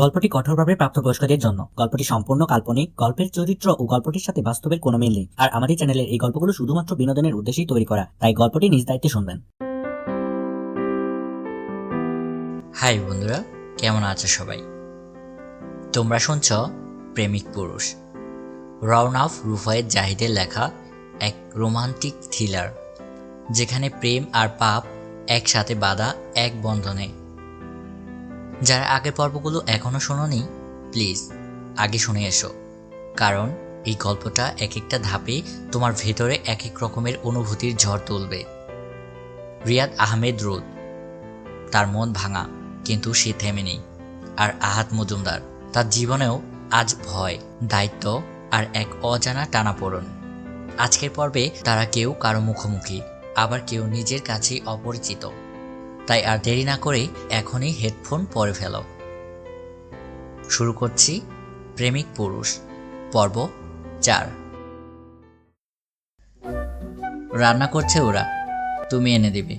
গল্পটি কঠোরভাবে প্রাপ্তবয়স্কদের জন্য। গল্পটি সম্পূর্ণ কাল্পনিক, গল্পের চরিত্র ও গল্পটির সাথে বাস্তবের কোনো মিল নেই। আর আমাদের চ্যানেলের এই গল্পগুলো শুধুমাত্র বিনোদনের উদ্দেশ্যেই তৈরি করা, তাই গল্পটি নিজ দায়িত্বে শুনবেন। হাই বন্ধুরা, কেমন আছো সবাই? তোমরা শুনছ প্রেমিক পুরুষ। রওনাফ রুফায়েত জাহিদের লেখা এক রোমান্টিক থ্রিলার, যেখানে প্রেম আর পাপ একসাথে বাঁধা এক বন্ধনে যারা আগের পর্বগুলো এখনও শোনোনি, প্লিজ, আগে শুনে এসো। কারণ এই গল্পটা এক একটা ধাপে তোমার ভেতরে এক এক রকমের অনুভূতির ঝড় তুলবে। রিয়াদ আহমেদ রোদ। তার মন ভাঙা, কিন্তু সে থেমে নেই। আর আহাত মজুমদার, তার জীবনেও আজ ভয়, দায়িত্ব আর এক অজানা টানাপোড়ন। আজকের পর্বে তারা কেউ কারও মুখোমুখি, আবার কেউ নিজের কাছেই অপরিচিত। তাই আর দেরি না করে এখনই হেডফোন পরে ফেলো। শুরু করছি প্রেমিক পুরুষ, পর্ব চার। রান্না করছে ওরা, তুমি এনে দিবে।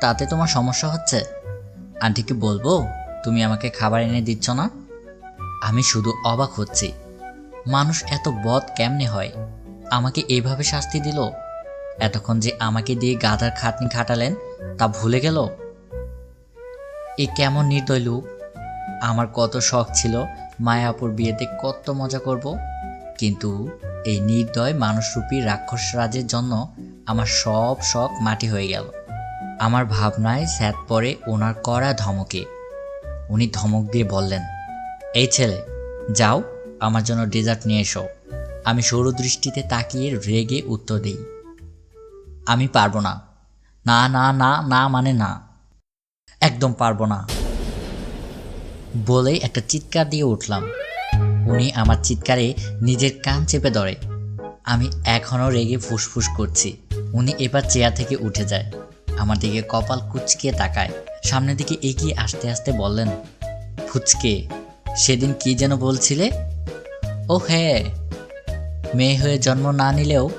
তাতে তোমার সমস্যা হচ্ছে? আন্টিকে বলব, তুমি আমাকে খাবার এনে দিচ্ছ না? আমি শুধু অবাক হচ্ছি। মানুষ এত বদ কেমনে হয়? আমাকে এইভাবে শাস্তি দিল? এতক্ষণ যে আমাকে দিয়ে গাধার খাটনি খাটালেন, তা ভুলে গেল? এ কেমন নির্দয় লোক? আমার কত শখ ছিল মায়াপুর বিয়েতে কত মজা করব। কিন্তু এই নির্দয় মানুষরূপী রাক্ষস রাজের জন্য আমার সব শখ মাটি হয়ে গেল। আমার ভাবনায় স্যাত পরে ওনার কড়া ধমকে। উনি ধমক দিয়ে বললেন, এই ছেলে, যাও, আমার জন্য ডেজার্ট নিয়ে এসো। আমি সৌর দৃষ্টিতে তাকিয়ে রেগে উত্তর দিই। আমি পারব না। না না না না মানে না। একদম পারব না। বলেই একটা চিৎকার দিয়ে উঠলাম। উনি আমার চিৎকারে নিজের কান চেপে ধরে। আমি এখনও রেগে ফুসফুস করছি। উনি এবার চেয়ার থেকে উঠে যায়। আমার দিকে কপাল কুচকে তাকায়। সামনের দিকে এগিয়ে আসতে আসতে বললেন, ফুচকে, সেদিন কি যেন বলছিলে? ও হ্যাঁ মেয়ে হয়ে জন্ম না নিলেও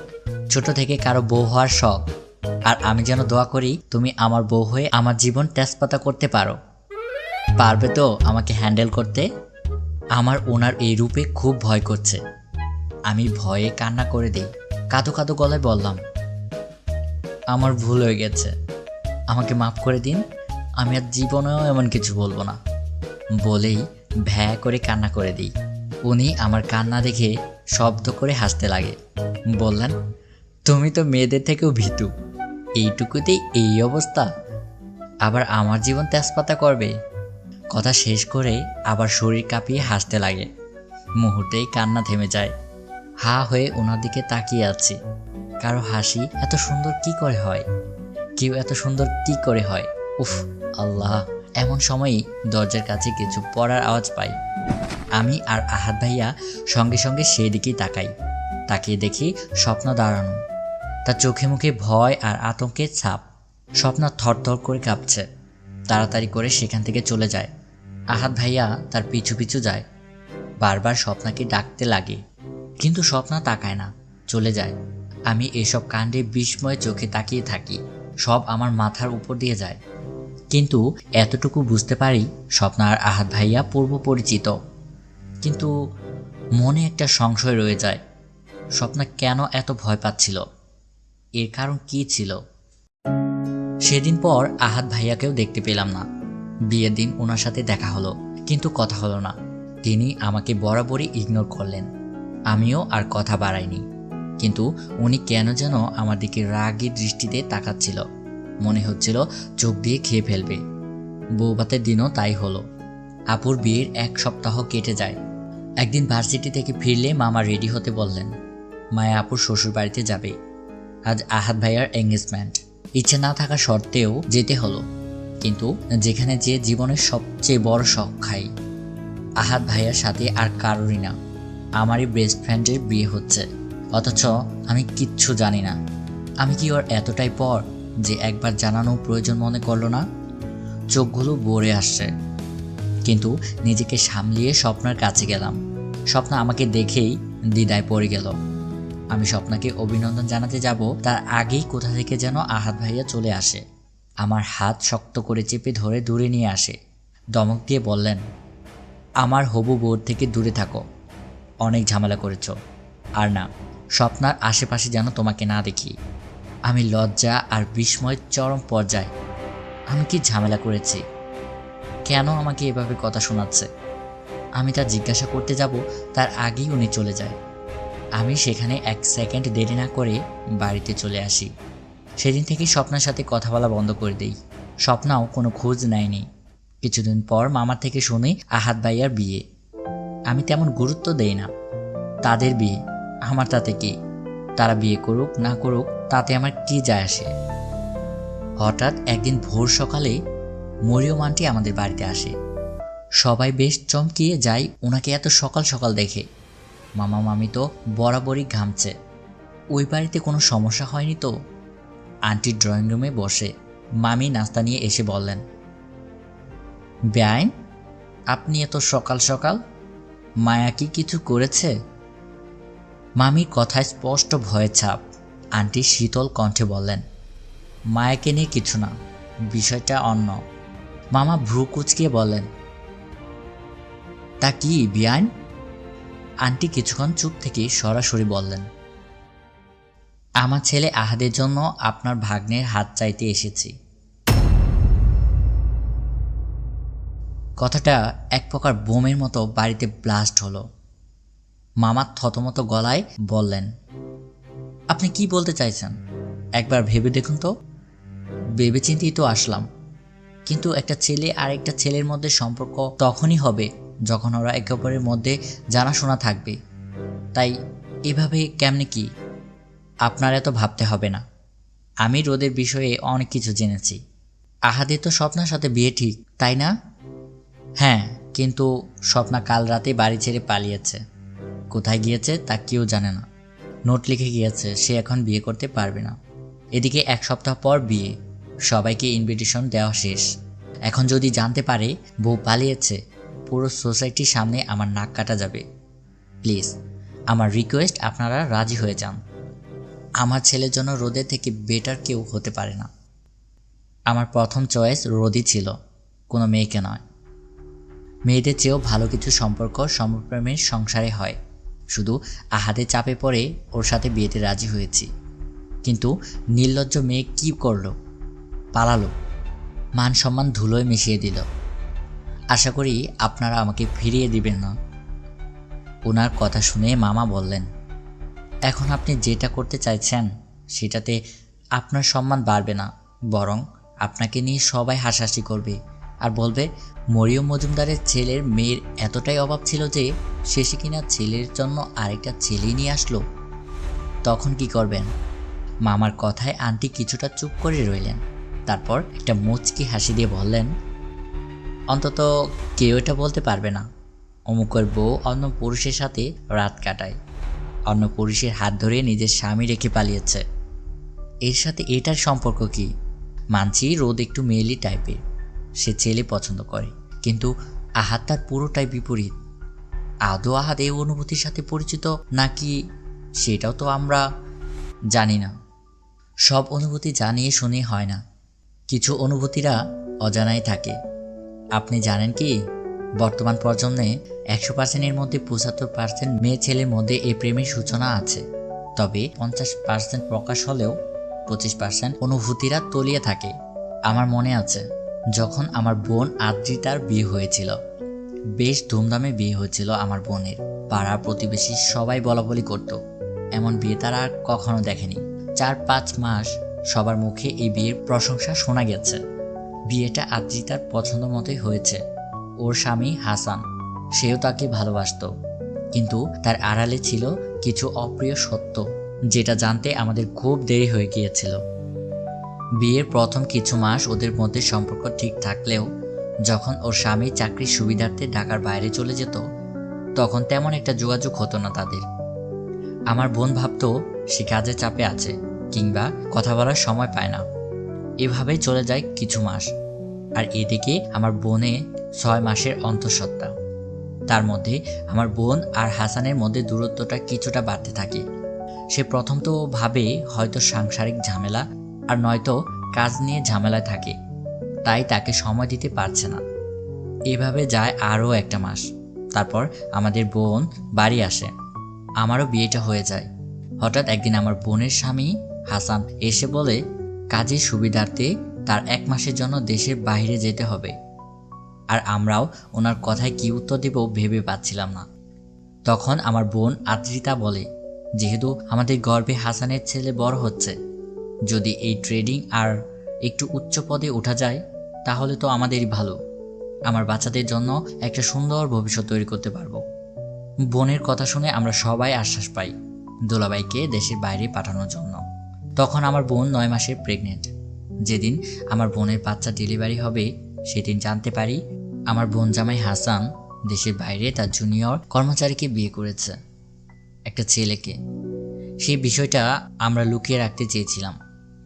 ছোট থেকে কারও বউ হওয়ার শখ। আর আমি যেন দোয়া করি তুমি আমার বউ হয়ে আমার জীবন তেজপাতা করতে পারো। পারবে তো আমাকে হ্যান্ডেল করতে? আমার ওনার এই রূপে খুব ভয় করছে। আমি ভয়ে কান্না করে দিই। কাঁদো কাঁদো গলায় বললাম, আমার ভুল হয়ে গেছে। আমাকে মাফ করে দিন। আমি আর জীবনেও এমন কিছু বলব না। বলেই ভ্যা করে কান্না করে দিই। উনি আমার কান্না দেখে শব্দ করে হাসতে লাগে। বললেন, তুমি তো মেয়েদের থেকেও ভীতু। এইটুকুতেই এই অবস্থা। আবার আমার জীবন তেজপাতা করবে। কথা শেষ করে আবার শরীর কাঁপিয়ে হাসতে লাগে। মুহূর্তেই কান্না থেমে যায়। হা হয়ে ওনার দিকে তাকিয়ে আছি। কারও হাসি এত সুন্দর কি করে হয়? কেউ এত সুন্দর কি করে হয়? উফ, আল্লাহ। এমন সময়ই দরজার কাছে কিছু পড়ার আওয়াজ পাই। আমি আর আহাত ভাইয়া সঙ্গে সঙ্গে সেই দিকেই তাকাই। তাকিয়ে দেখি স্বপ্ন দাঁড়ানো। তার চোখে মুখে ভয় আর আতঙ্কের ছাপ। স্বপ্ন থরথর করে কাঁপছে। তাড়াতাড়ি করে সেখান থেকে চলে যায়। আহাত ভাইয়া তার পিছু পিছু যায়। বারবার স্বপ্নাকে ডাকতে লাগে। কিন্তু স্বপ্না তাকায় না। চলে যায়। আমি এসব কাণ্ডে বিস্ময় চোখে তাকিয়ে থাকি। সব আমার মাথার উপর দিয়ে যায়। কিন্তু এতটুকু বুঝতে পারি স্বপ্না আর আহাত ভাইয়া পূর্ব পরিচিত। কিন্তু মনে একটা সংশয় রয়ে যায়। স্বপ্না কেন এত ভয় পাচ্ছিল? এর কারণ কি ছিল? সেদিন পর আহাত ভাইয়াকেও দেখতে পেলাম না। বিয়ের দিন ওনার সাথে দেখা হলো, কিন্তু কথা হলো না। তিনি আমাকে বরাবরই ইগনোর করলেন। আমিও আর কথা বাড়াইনি। কিন্তু উনি কেন যেন আমার দিকে রাগী দৃষ্টিতে তাকাচ্ছিল। মনে হচ্ছিল চোখ দিয়ে খেয়ে ফেলবে। বৌভাতের দিনও তাই হলো। আপুর বিয়ের এক সপ্তাহ কেটে যায়। একদিন ভার্সিটি থেকে ফিরলে মামা রেডি হতে বললেন, মায়া আপুর শ্বশুর বাড়িতে যাবে। আজ আহাত ভাইয়ার এঙ্গেজমেন্ট ইচ্ছে না থাকা সত্ত্বেও যেতে হলো। কিন্তু যেখানে যে জীবনের সবচেয়ে বড় শখ খাই আহাত ভাইয়ার সাথে আর কারোরই না। আমারই বেস্ট ফ্রেন্ডের বিয়ে হচ্ছে। অথচ আমি কিচ্ছু জানি না। আমি কি ওর এতটাই পর যে একবার জানানো প্রয়োজন মনে করল না? চোখগুলো ভরে আসছে। কিন্তু নিজেকে সামলিয়ে স্বপ্নার কাছে গেলাম। স্বপ্ন আমাকে দেখেই দ্বিধায় পড়ে গেল। আমি স্বপ্নাকে অভিনন্দন জানাতে যাব, তার আগেই কোথা থেকে যেন আহাত ভাইয়া চলে আসে। আমার হাত শক্ত করে চেপে ধরে দূরে নিয়ে আসে। দমক দিয়ে বললেন, আমার হবু বউর থেকে দূরে থাকো। অনেক ঝামেলা করেছ। আর না, স্বপ্নার আশেপাশে যেন তোমাকে না দেখি। আমি লজ্জা আর বিস্ময়ের চরম পর্যায়ে। আমি কি ঝামেলা করেছি? কেন আমাকে এভাবে কথা শোনাচ্ছে? আমি তা জিজ্ঞাসা করতে যাব, তার আগেই উনি চলে যায়। আমি সেখানে এক সেকেন্ড দেরি না করে বাড়িতে চলে আসি। সেদিন থেকে স্বপ্নার সাথে কথা বলা বন্ধ করে দেই। স্বপ্নাও কোনো খোঁজ নেয়নি। কিছুদিন পর মামার থেকে শুনি আহাত ভাইয়ার বিয়ে। আমি তেমন গুরুত্ব দেই না। তাদের বিয়ে, আমার তাতে কি? তারা বিয়ে করুক, না করুক, তাতে আমার কি যায় আসে? হঠাৎ একদিন ভোর সকালে মরিয়ম আন্টি আমাদের বাড়িতে আসে। সবাই বেশ চমকিয়ে যায়, ওনাকে এত সকাল সকাল দেখে। মামা মামি তো বরাবরই ঘামছে। ওই বাড়িতে কোনো সমস্যা হয়নি তো? আন্টি ড্রয়িং রুমে বসে মামি নাস্তা নিয়ে এসে বললেন ব্যাইন আপনি এত সকাল সকাল? মায়া কি কিছু করেছে? মামির কথায় স্পষ্ট ভয়ের ছাপ আন্টি শীতল কণ্ঠে বললেন, মায়াকে নিয়ে কিছু না, বিষয়টা অন্য। মামা ভ্রু কুচকিয়ে বলেন তা কি বিয়ান আন্টি কিছুক্ষণ চুপ থেকে সরাসরি বললেন, আমার ছেলে আহাদের জন্য আপনার ভাগ্নের হাত চাইতে এসেছি। কথাটা এক প্রকার বোমের মতো বাড়িতে ব্লাস্ট হলো। মামা থতমত গলায় বললেন, আপনি কি বলতে চাইছেন? একবার ভেবে দেখুন তো। ভেবে চিন্তেই তো আসলাম। কিন্তু একটা ছেলে আর একটা ছেলের মধ্যে সম্পর্ক তখনই হবে যখন ওরা একে অপরের মধ্যে জানাশোনা থাকবে। তাই এভাবে কেমনে কি? আপনার এত ভাবতে হবে না। আমি রোদের বিষয়ে অনেক কিছু জেনেছি। আহাদে তো স্বপ্নার সাথে বিয়ে ঠিক, তাই না? হ্যাঁ কিন্তু স্বপ্না কাল রাতে বাড়ি ছেড়ে পালিয়েছে। কোথায় গিয়েছে তা কেউ জানে না। নোট লিখে গিয়েছে, সে এখন বিয়ে করতে পারবে না। এদিকে এক সপ্তাহ পর বিয়ে। সবাইকে ইনভিটেশন দেওয়া শেষ। এখন যদি জানতে পারে, বউ পালিয়েছে পুরো সোসাইটির সামনে আমার নাক কাটা যাবে। প্লিজ, আমার রিকোয়েস্ট আপনারা রাজি হয়ে যান। আমার ছেলের জন্য রোদের থেকে বেটার কেউ হতে পারে না। আমার প্রথম চয়েস রোদই ছিল, কোনো মেয়েকে নয়। মেয়েদের চেয়েও ভালো কিছু সম্পর্ক সমপ্রেমের সংসারে হয়। শুধু আহাতে চাপে পড়ে ওর সাথে বিয়েতে রাজি হয়েছি। কিন্তু নির্লজ্জ মেয়ে কি করল? পালালো। মান সম্মান ধুলোয় মিশিয়ে দিল। আশা করি আপনারা আমাকে ফিরিয়ে দিবেন না। ওনার কথা শুনে মামা বললেন, এখন আপনি যেটা করতে চাইছেন, সেটাতে আপনার সম্মান বাড়বে না, বরং আপনাকে নিয়ে সবাই হাসাহাসি করবে। আর বলবে, মরিয়ম মজুমদারের ছেলের মেয়ের এতটাই অভাব ছিল যে, শেষে কিনা ছেলের জন্য আরেকটা ছেলেই নিয়ে আসলো। তখন কি করবেন? মামার কথায় আন্টি কিছুটা চুপ করে রইলেন। তারপর একটা মুচকি হাসি দিয়ে বললেন অন্তত কেউ এটা বলতে পারবে না। অমুকের বউ অন্য পুরুষের সাথে রাত কাটায়। অন্য পুরুষের হাত ধরে নিজের স্বামী রেখে পালিয়েছে। এর সাথে এটার সম্পর্ক কি? মানছি রোদ একটু মেয়েলি টাইপের। সে ছেলে পছন্দ করে। কিন্তু আহাত তার পুরোটাই বিপরীত। আদৌ আহাত এই অনুভূতির সাথে পরিচিত নাকি সেটাও তো আমরা জানি না। সব অনুভূতি জানিয়ে শুনে হয় না। কিছু অনুভূতিরা অজানাই থাকে। আপনি জানেন কি? বর্তমান প্রজন্মে একশো পার্সেন্টের মধ্যে পঁচাত্তর পার্সেন্ট মেয়ে ছেলের মধ্যে এই প্রেমের সূচনা আছে। তবে পঞ্চাশ পার্সেন্ট প্রকাশ হলেও পঁচিশ পার্সেন্ট অনুভূতিরা তলিয়ে থাকে। আমার মনে আছে, যখন আমার বোন আদ্রিতার বিয়ে হয়েছিল, বেশ ধুমধামে বিয়ে হয়েছিল আমার বোনের। পাড়া প্রতিবেশী সবাই বলা বলি করতো, এমন বিয়ে তারা আর কখনো দেখেনি। চার পাঁচ মাস সবার মুখে এই বিয়ের প্রশংসা শোনা গেছে। বিয়েটা আদ্রিতার পছন্দ মতোই হয়েছে। ওর স্বামী হাসান, সেও তাকে ভালোবাসতো। কিন্তু তার আড়ালে ছিল কিছু অপ্রিয় সত্য, যেটা জানতে আমাদের খুব দেরি হয়ে গিয়েছিল। বিয়ের প্রথম কিছু মাস ওদের মধ্যে সম্পর্ক ঠিক থাকলেও, যখন ওর স্বামী চাকরির সুবিধার্থে ঢাকার বাইরে চলে যেত, তখন তেমন একটা যোগাযোগ হতো না তাদের। আমার বোন ভাবতো সে কাজে চাপে আছে, কিংবা কথা বলার সময় পায় না। এভাবেই চলে যায় কিছু মাস। আর এদিকে আমার বোনে ছয় মাসের অন্তঃসত্ত্বা। তার মধ্যে আমার বোন আর হাসানের মধ্যে দূরত্বটা কিছুটা বাড়তে থাকে। সে প্রথম তো ভাবে হয়তো সাংসারিক ঝামেলা আর নয়তো কাজ নিয়ে ঝামেলায় থাকে। তাই তাকে সময় দিতে পারছে না। এভাবে যায় আরও একটা মাস। তারপর আমাদের বোন বাড়ি আসে। আমারও বিয়েটা হয়ে যায়। হঠাৎ একদিন আমার বোনের স্বামী হাসান এসে বলে কাজের সুবিধার্থে তার এক মাসের জন্য দেশের বাইরে যেতে হবে। আর আমরাও ওনার কথায় কি উত্তর দেব ভেবে পাচ্ছিলাম না। তখন আমার বোন আদ্রিতা বলে, যেহেতু আমাদের গর্বে হাসানের ছেলে বড় হচ্ছে, যদি এই ট্রেডিং আর একটু উচ্চ পদে ওঠা যায়, তাহলে তো আমাদেরই ভালো। আমার বাচ্চাদের জন্য একটা সুন্দর ভবিষ্যৎ তৈরি করতে পারব। বোনের কথা শুনে আমরা সবাই আশ্বাস পাই দোলাবাইকে দেশের বাইরে পাঠানোর জন্য। তখন আমার বোন নয় মাসের প্রেগনেন্ট যেদিন আমার বোনের বাচ্চা ডেলিভারি হবে, সেদিন জানতে পারি আমার বোন জামাই হাসান দেশের বাইরে তার জুনিয়র কর্মচারীকে বিয়ে করেছে, একটা ছেলেকে। সেই বিষয়টা আমরা লুকিয়ে রাখতে চেয়েছিলাম,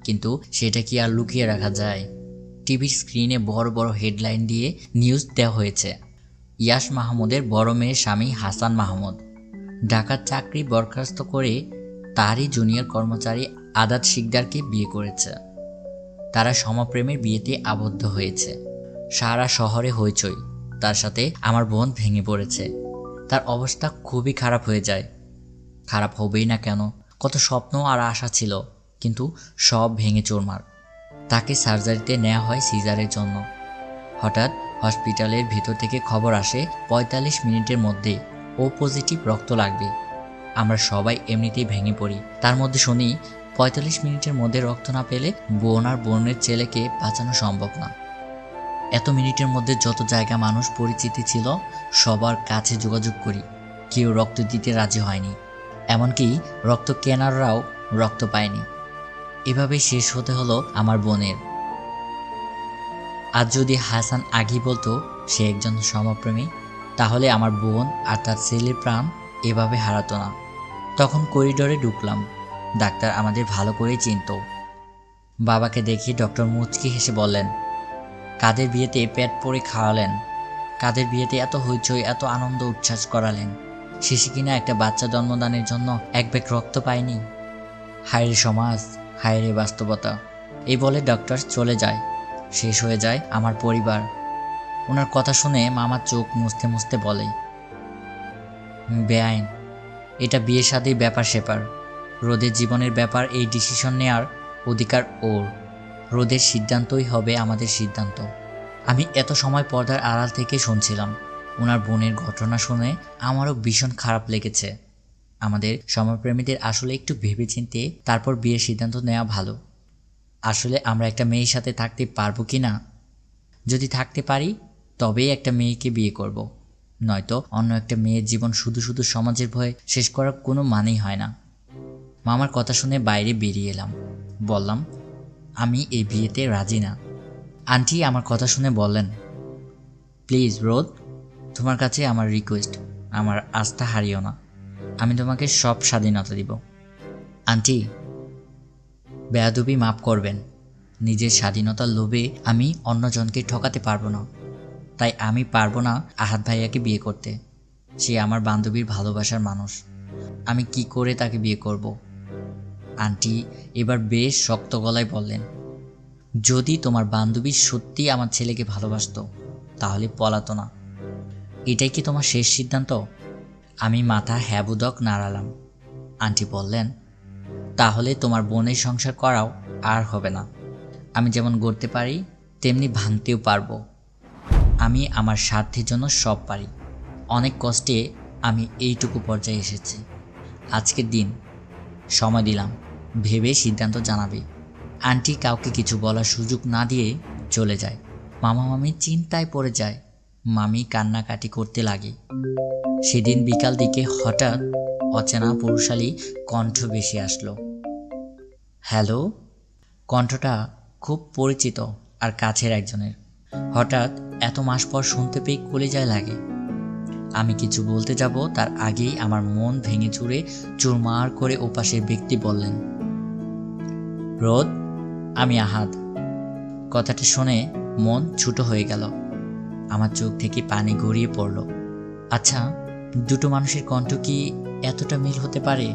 কিন্তু সেটা কি আর লুকিয়ে রাখা যায়? টিভির স্ক্রিনে বড় বড় হেডলাইন দিয়ে নিউজ দেওয়া হয়েছে ইয়াস মাহমুদের বড় মেয়ের স্বামী হাসান মাহমুদ। ঢাকার চাকরি বরখাস্ত করে তারই জুনিয়র কর্মচারী আদাত শিকদারকে বিয়ে করেছে। তারা সমপ্রেমের বিয়েতে আবদ্ধ হয়েছে। সারা শহরে হইচই। তার সাথে আমার বোন ভেঙে পড়েছে। তার অবস্থা খুবই খারাপ হয়ে যায়। খারাপ হবেই না কেন? কত স্বপ্ন আর আশা ছিল, কিন্তু সব ভেঙে চোরমার। তাকে সার্জারিতে নেওয়া হয় সিজারের জন্য। হঠাৎ হসপিটালের ভেতর থেকে খবর আসে, পঁয়তাল্লিশ মিনিটের মধ্যে ও পজিটিভ রক্ত লাগবে। আমরা সবাই এমনিতেই ভেঙে পড়ি। তার মধ্যে শুনি পঁয়তাল্লিশ মিনিটের মধ্যে রক্ত না পেলে বোন আর বোনের ছেলেকে বাঁচানো সম্ভব না। এত মিনিটের মধ্যে যত জায়গা মানুষ পরিচিতি ছিল, সবার কাছে যোগাযোগ করি। কেউ রক্ত দিতে রাজি হয়নি। এমনকি রক্ত কেনাররাও রক্ত পায়নি। এভাবে শেষ হতে হলো আমার বোনের। আজ যদি হাসান আগেই বলতো, সে একজন সমপ্রেমী, তাহলে আমার বোন আর তার ছেলের প্রাণ এভাবে হারাতো না। তখন করিডোরে ঢুকলাম। ডাক্তার আমাদের ভালো করেই চিনত। বাবাকে দেখি ডক্টর মুচকি হেসে বললেন, কাদের বিয়েতে পেট পরে খাওয়ালেন? কাদের বিয়েতে এত হইচই, এত আনন্দ উচ্ছ্বাস করালেন? শেষে কিনা একটা বাচ্চা জন্মদানের জন্য এক ব্যাগ রক্ত পায়নি? হায়রে সমাজ, হায়রে বাস্তবতা। এই বলে ডক্টর চলে যায়। শেষ হয়ে যায় আমার পরিবার। ওনার কথা শুনে মামার চোখ মুছতে মুছতে বলে বেআইন। এটা বিয়ে শাদির ব্যাপার সেপার রোদের জীবনের ব্যাপার এই ডিসিশন নেয়ার অধিকার ওর। রোদের সিদ্ধান্তই হবে আমাদের সিদ্ধান্ত। আমি এত সময় পর্দার আড়াল থেকে শুনছিলাম। ওনার বোনের ঘটনা শুনে আমারও ভীষণ খারাপ লেগেছে। আমাদের সমপ্রেমীদের আসলে একটু ভেবেচিন্তে তারপর বিয়ের সিদ্ধান্ত নেওয়া ভালো। আসলে আমরা একটা মেয়ের সাথে থাকতে পারব কি না? যদি থাকতে পারি, তবেই একটা মেয়েকে বিয়ে করব। নয়তো অন্য একটা মেয়ের জীবন শুধু শুধু সমাজের ভয়ে শেষ করার কোনো মানেই হয় না। মামার কথা শুনে বাইরে বেরিয়ে এলাম। বললাম, আমি এই বিয়েতে রাজি না। আন্টি আমার কথা শুনে বললেন, প্লিজ রোদ, তোমার কাছে আমার রিকোয়েস্ট আমার আস্থা হারিও না। আমি তোমাকে সব স্বাধীনতা দিব। আন্টি, বেয়াদবি মাফ করবেন। নিজের স্বাধীনতার লোভে আমি অন্যজনকে ঠকাতে পারব না। তাই আমি পারব না আহাত ভাইয়াকে বিয়ে করতে। সে আমার বান্ধবীর ভালোবাসার মানুষ। আমি কি করে তাকে বিয়ে করব? আন্টি এবার বেশ শক্ত গলায় বললেন, যদি তোমার বান্ধবী সত্যি আমার ছেলেকে ভালোবাসতো, তাহলে পলাতো না। এটাই কি তোমার শেষ সিদ্ধান্ত? আমি মাথা হ্যাবুদক নাড়ালাম। আন্টি বললেন, তাহলে তোমার বোনের সংসার করাও আর হবে না। আমি যেমন গড়তে পারি, তেমনি ভাঙতেও পারব। আমি আমার স্বার্থের জন্য সব পারি। অনেক কষ্টে আমি এইটুকু পর্যায়ে এসেছি। আজকের দিন সময় দিলাম। ভেবে সিদ্ধান্ত জানাবে। আন্টি কাউকে কিছু বলার সুযোগ না দিয়ে চলে যায়। মামা মামি চিন্তায় পড়ে যায়। মামি কান্নাকাটি করতে লাগে। সেদিন বিকাল দিকে হঠাৎ অচেনা পুরুষালী কণ্ঠ বেশি আসলো। হ্যালো? কণ্ঠটা খুব পরিচিত আর কাছের একজনের। হঠাৎ এত মাস পর শুনতে পেয়ে কলিজায় লাগে। আমি কিছু বলতে যাব, তার আগেই আমার মন ভেঙে চুরে চুরমার করে ওপাশের ব্যক্তি বললেন রোদ আমি আহাদ কথাটা শুনে মন ছুটো হয়ে গেল। আমার চোখ থেকে পানি গড়িয়ে পড়ল। আচ্ছা দুটো মানুষের কণ্ঠ কি এতটা মিল হতে পারে?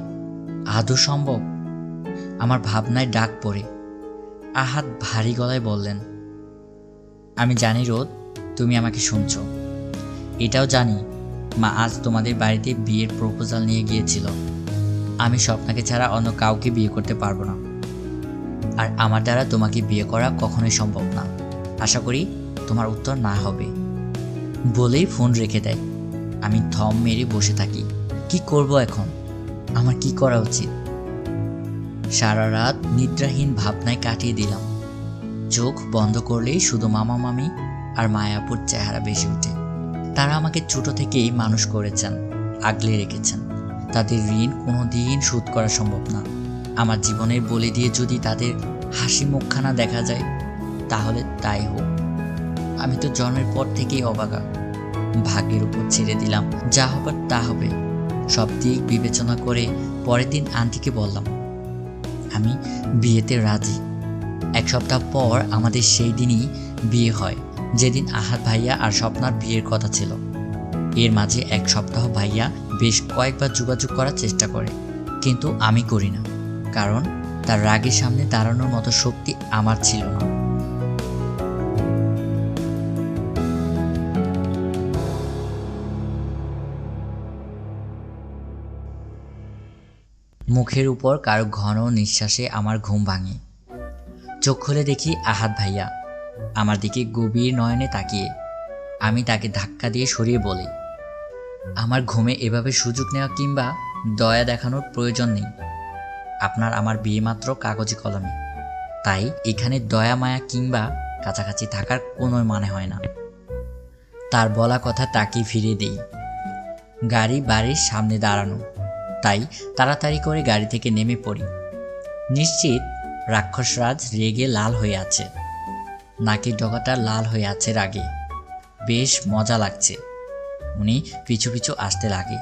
আদৌ সম্ভব? আমার ভাবনায় ডাক পড়ে। আহাত ভারী গলায় বললেন, আমি জানি রোদ, তুমি আমাকে শুনছো। এটাও জানি, মা আজ তোমাদের বাড়িতে বিয়ের প্রপোজাল নিয়ে গিয়েছিল। আমি স্বপ্নাকে ছাড়া অন্য কাউকে বিয়ে করতে পারব না। আর আমার দ্বারা তোমাকে বিয়ে করা কখনোই সম্ভব না। আশা করি তোমার উত্তর না হবে। বলেই ফোন রেখে দেয়। আমি থম মেরে বসে থাকি। কি করব এখন? আমার কি করা উচিত? সারা রাত নিদ্রাহীন ভাবনায় কাটিয়ে দিলাম। চোখ বন্ধ করলেই শুধু মামা মামি আর মায়াপুর চেহারা বেশি ওঠে। তারা আমাকে ছোট থেকেই মানুষ করেছেন, আগলে রেখেছেন। তাদের ঋণ কোনো দিন শোধ করা সম্ভব না। আমার জীবনের বলে দিয়ে যদি তাদের হাসি মুখখানা দেখা যায়, তাহলে তাই হোক। আমি তো জন্মের পর থেকেই অবাগা। ভাগ্যের উপর ছেড়ে দিলাম, যা হবার তা হবে। সব দিক বিবেচনা করে পরের দিন আন্টিকে বললাম, আমি বিয়েতে রাজি। এক সপ্তাহ পর আমাদের সেই দিনই বিয়ে হয়, যেদিন আহাত ভাইয়া আর স্বপ্নার বিয়ের কথা ছিল। এর মাঝে এক সপ্তাহ ভাইয়া বেশ কয়েকবার যোগাযোগ করার চেষ্টা করে, কিন্তু আমি করি না। কারণ তার রাগের সামনে দাঁড়ানোর মতো শক্তি আমার ছিল না। মুখের উপর কারও ঘন নিঃশ্বাসে আমার ঘুম ভাঙে। চোখ খুলে দেখি আহাত ভাইয়া। আমার দিকে গভীর নয়নে তাকিয়ে। আমি তাকে ধাক্কা দিয়ে সরিয়ে বলি, আমার ঘুমে এভাবে সুযোগ নেওয়া কিংবা দয়া দেখানোর প্রয়োজন নেই। আপনার আমার বিয়ে মাত্র কাগজে কলমে। তাই এখানে দয়া, মায়া কিংবা কাছাকাছি থাকার কোনো মানে হয় না। তার বলা কথা তাকে ফিরিয়ে দেই। গাড়ি বাড়ির সামনে দাঁড়ানো। তাই তাড়াতাড়ি করে গাড়ি থেকে নেমে পড়ি। নিশ্চিত রাক্ষসরাজ রেগে লাল হয়ে আছে। নাকি ডগাটা লাল হয়ে আছে রাগে। বেশ মজা লাগছে। উনি পিছু পিছু আসতে লাগে।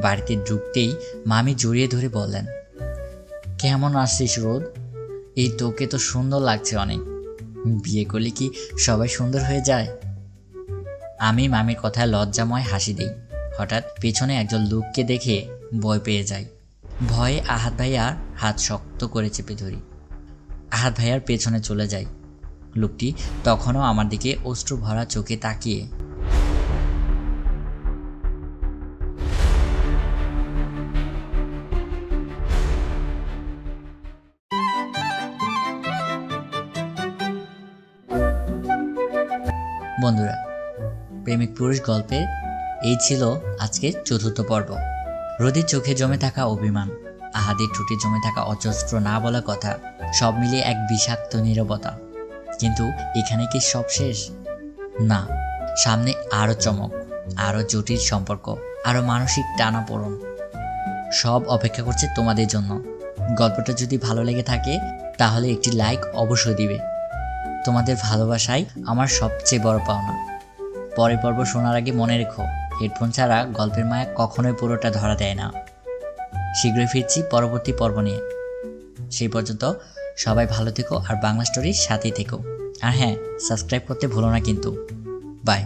বাড়িতে ঢুকতেই মামি জড়িয়ে ধরে বললেন কেমন আসছিস রোদ? এই তোকে তো সুন্দর লাগছে অনেক। বিয়ে করলে কি সবাই সুন্দর হয়ে যায়? আমি মামির কথায় লজ্জাময় হাসি দিই। হঠাৎ পেছনে একজন লোককে দেখে ভয় পেয়ে যাই। ভয়ে আহাত ভাইয়ার হাত শক্ত করে চেপে ধরি। আহাত ভাইয়ার পেছনে চলে যাই। লোকটি তখনও আমার দিকে অশ্রু ভরা চোখে তাকিয়ে পুরুষ গল্পে এই ছিল আজকের চতুর্থ পর্ব। রোদের চোখে জমে থাকা অভিমান, আহাদের ঠুটে জমে থাকা অজস্র না বলা কথা, সব মিলিয়ে এক বিষাক্ত নীরবতা। কিন্তু এখানে কি সব শেষ? না, সামনে আরও চমক আরও জটিল সম্পর্ক আরও মানসিক টানাপোড়ন। সব অপেক্ষা করছে তোমাদের জন্য। গল্পটা যদি ভালো লেগে থাকে, তাহলে একটি লাইক অবশ্যই দিবে। তোমাদের ভালোবাসাই আমার সবচেয়ে বড় পাওনা। পরের পর্ব শোনার আগে মনে রেখো, হেডফোন ছাড়া গল্পের মায়া কখনোই পুরোটা ধরা দেয় না। শীঘ্রই ফিরছি পরবর্তী পর্ব নিয়ে। সেই পর্যন্ত সবাই ভালো থেকো আর বাংলা স্টোরির সাথেই থেকো। আর হ্যাঁ সাবস্ক্রাইব করতে ভুলো না কিন্তু। বাই